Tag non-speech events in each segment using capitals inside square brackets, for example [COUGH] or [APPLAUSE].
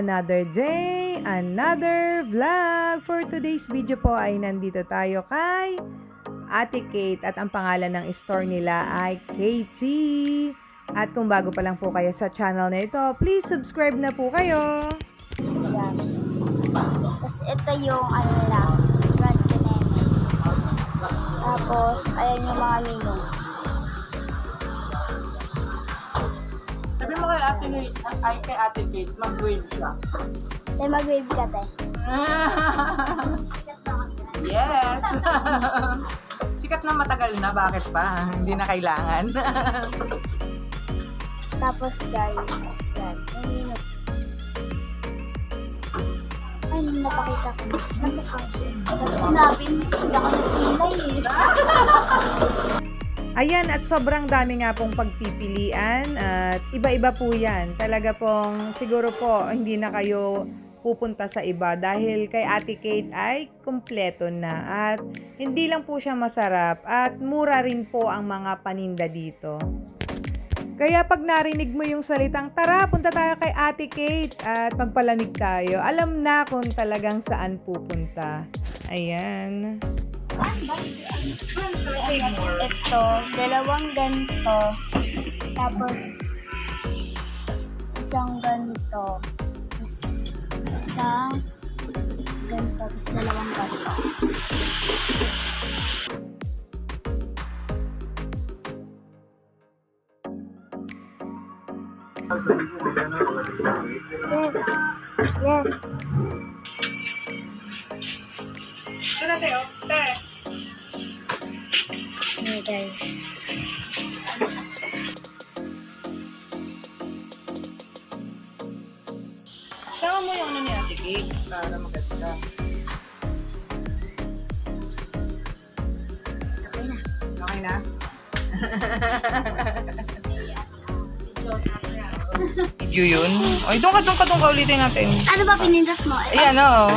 another day, another vlog. For today's video po ay nandito tayo kay Ate Kate at ang pangalan ng store nila ay Katie. At kung bago pa lang po kayo sa channel na ito, please subscribe na po kayo. Yan. Tapos ito yung ano lang, brand. Tapos, ayan yung mga menu. Ate, ay kay ate Kate, mag-wave siya. Tayo mag-wave ka, te. [LAUGHS] yes! [LAUGHS] Sikat na matagal na, bakit pa? Hindi na kailangan. [LAUGHS] Tapos, guys, yan. Ay, napakita ko na. Napakasyon. Tapos sinabi, hindi ako nagpilay eh. Ayan, at sobrang dami nga pong pagpipilian at iba-iba po yan. Talaga pong siguro po hindi na kayo pupunta sa iba dahil kay Ate Kate ay kumpleto na at hindi lang po siya masarap at mura rin po ang mga paninda dito. Kaya pag narinig mo yung salitang, tara, punta tayo kay Ate Kate at magpalamig tayo, alam na kung talagang saan pupunta. Ayan. Ito, dalawang ganito. Tapos, isang ganito. Tapos, isang ganito. Tapos, dalawang ganito. Yes. Yes. Ito na, Teo. Okay, guys. Sama mo yung ano ni ate Kate para maganda. Okay na? Video [LAUGHS] yun? Ay, doon ka, doon ka, doon ka ulitin natin. Ano ba pinindot mo? Ayan, oo.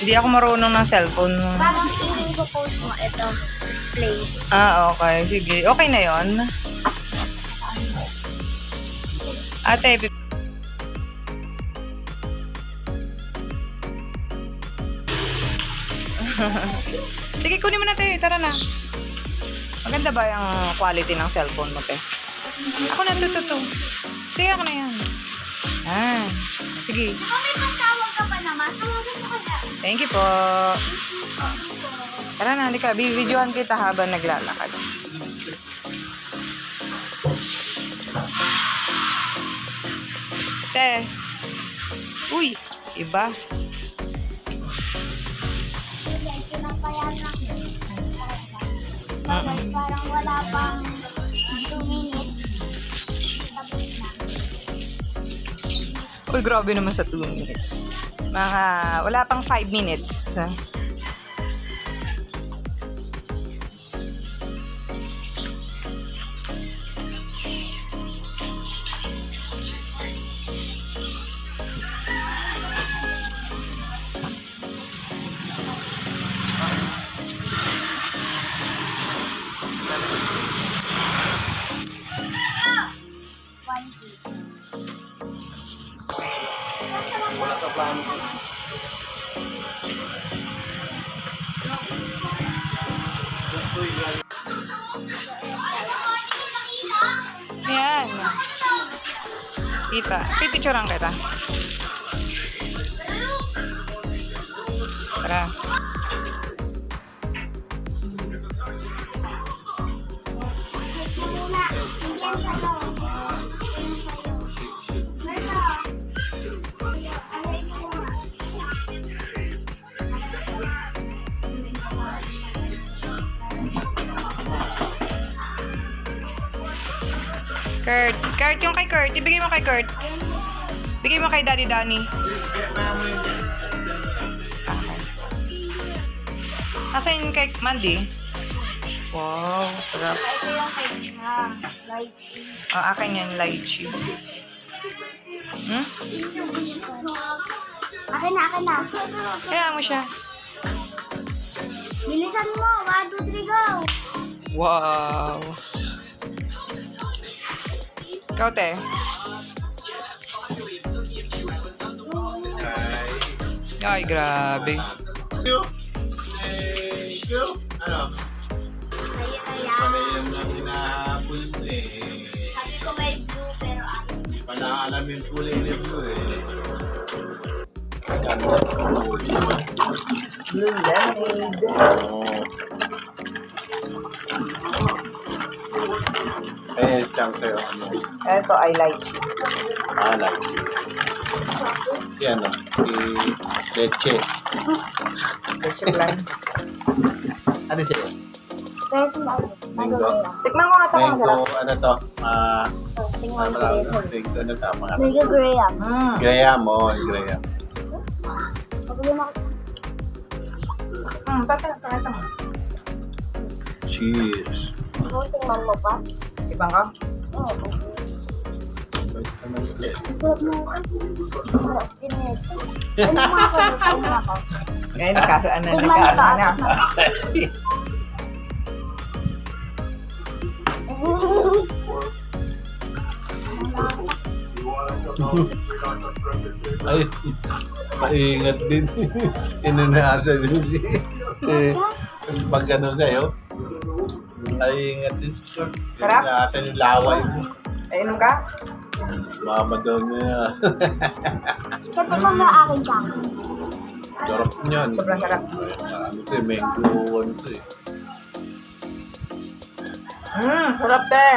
Hindi ako marunong ng cellphone. Parang i-post mo ito. Display. Ah, okay. Sige. Okay na yon. Ate, [LAUGHS] Sige, kunin mo na tayo. Tara na. Maganda ba yung quality ng cellphone mo, te? Ako na, to, to, to. Sige, ako na yan. Ah, sige. Kung may pagtawag ka pa naman, tawagan mo kaya. Thank you po. Tara na, halika. Bibidyohan kita habang naglalakad. Te. Uy, iba. Tapos parang wala pang 2 minutes. Uy, grabe naman sa 2 minutes. Mga, wala pang 5 minutes. Tita, pipicturean kita. Tara. Kurt. Kurt, yung kay Kurt. Ibigay mo kay Kurt. Bigay mo kay Daddy Danny. Okay. Nasa yun kay Mandy? Wow, sarap. Ito yung kay Cha. Lychee. Oh, akin yan, lychee. Hmm? Akin na, akin na. Kaya mo siya. Bilisan mo. 1, 2, 3, go. Wow. Ikaw, te. Ay, grabe. Siyo? Eh, siyo? Ano? Pala yung hinahabol eh. Sabi ko may blue pero ano. Hindi pala alam yung kulay ni Blue eh. Blue lemonade. Eh, chunk sa'yo. Ano? Ito, I like. Ah, like. Yan o. Si Leche. Leche plan. Ano ano. Mango. Tikman ko nga ito kung Mango, ano to? Ah, Tingnan ano? Mango, ano tama ka? Mango Graham. Mm. Graham, oh, Graham. Pagulong ako. Mm, tata, tata mo. Cheers. Ikaw, tingnan mo pa. Ibang ka? Oo. Ano ulit? Sarap mo. Sarap din [LAUGHS] ito. Ano mga ako? Ano mga ako? Ngayon, nagkaroon na, pa. na. Ay, maingat din. Inunasa din si... Eh, pag ano sa'yo, maingat din siya. Sarap? Inunasa yung laway mo. Ay, inom ka? Mama daw niya. Ito ko na akin sa akin. Sarap niyan. Sobrang sarap. Ano to eh, mango, ano to eh. Mm, sarap te.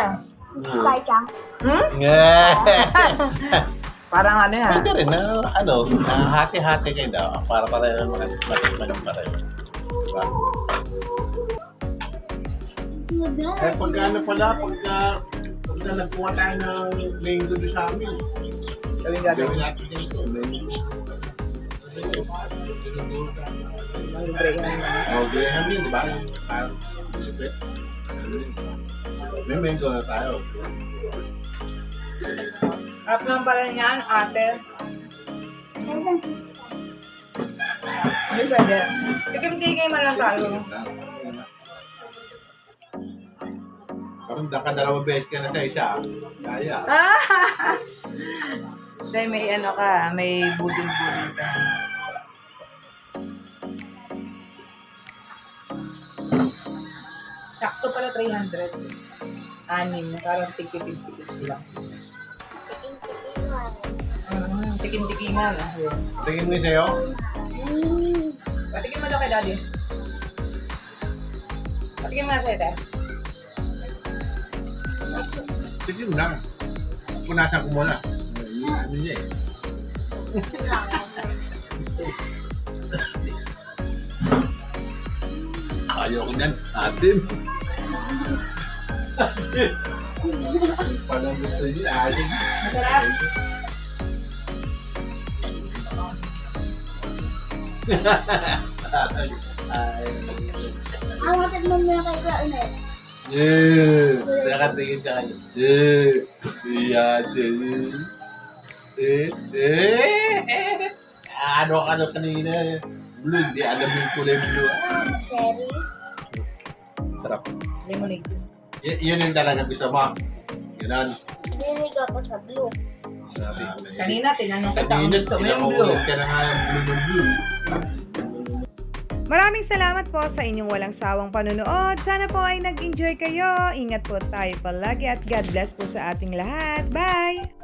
Sky Chang. Hmm? Yeah. [LAUGHS] Parang ano yan. Pwede rin na, ano, na hati-hati kayo daw. Para pareho matikman ng pareho. Diba? Eh, pagka ano pala, pagka, pagka nagkuha tayo ng mango doon sa amin. Gawin gagawin. Gawin natin ito, mango. Oh, Graham yun, di ba? Yung Parang bisiklet. May na tayo. Harap naman pala niyan, ate. Hindi pwede. Tikim-tikim lang tayo. Parang nakadalawang beses ka na sa isa. Kaya. [LAUGHS] Dahil may ano ka, may budol-budol ka. Sakto pala 300. Anim, parang tigpipig-pig lang. Mm, tikim-tikiman. Tingin mo yung sa'yo? Patikim mo daw kay daddy. Patikim mo na sa'yo, te. Tingin lang. Punasan ko muna. Ano niya eh. [LAUGHS] Ayaw ko niyan. Atin. Atin. Parang gusto niya. Masarap. [LAUGHS] Ay. Ang matag mo muna kay Kuya Eh, nakatingin ka kanya. Eh, iya, eh, eh, eh, ano ka na kanina? Blue, hindi alam yung kulay blue. Cherry. Sarap. Lemonade. Y- yun yung talaga gusto mo. Yun Dinig ako sa blue. Sabi ko na yun. Kanina, tinanong kita kung Kanina, gusto mo yung blue. pinakaulit ka na nga yung blue ng blue. Maraming salamat po sa inyong walang sawang panunood. Sana po ay nag-enjoy kayo. Ingat po tayo palagi at God bless po sa ating lahat. Bye!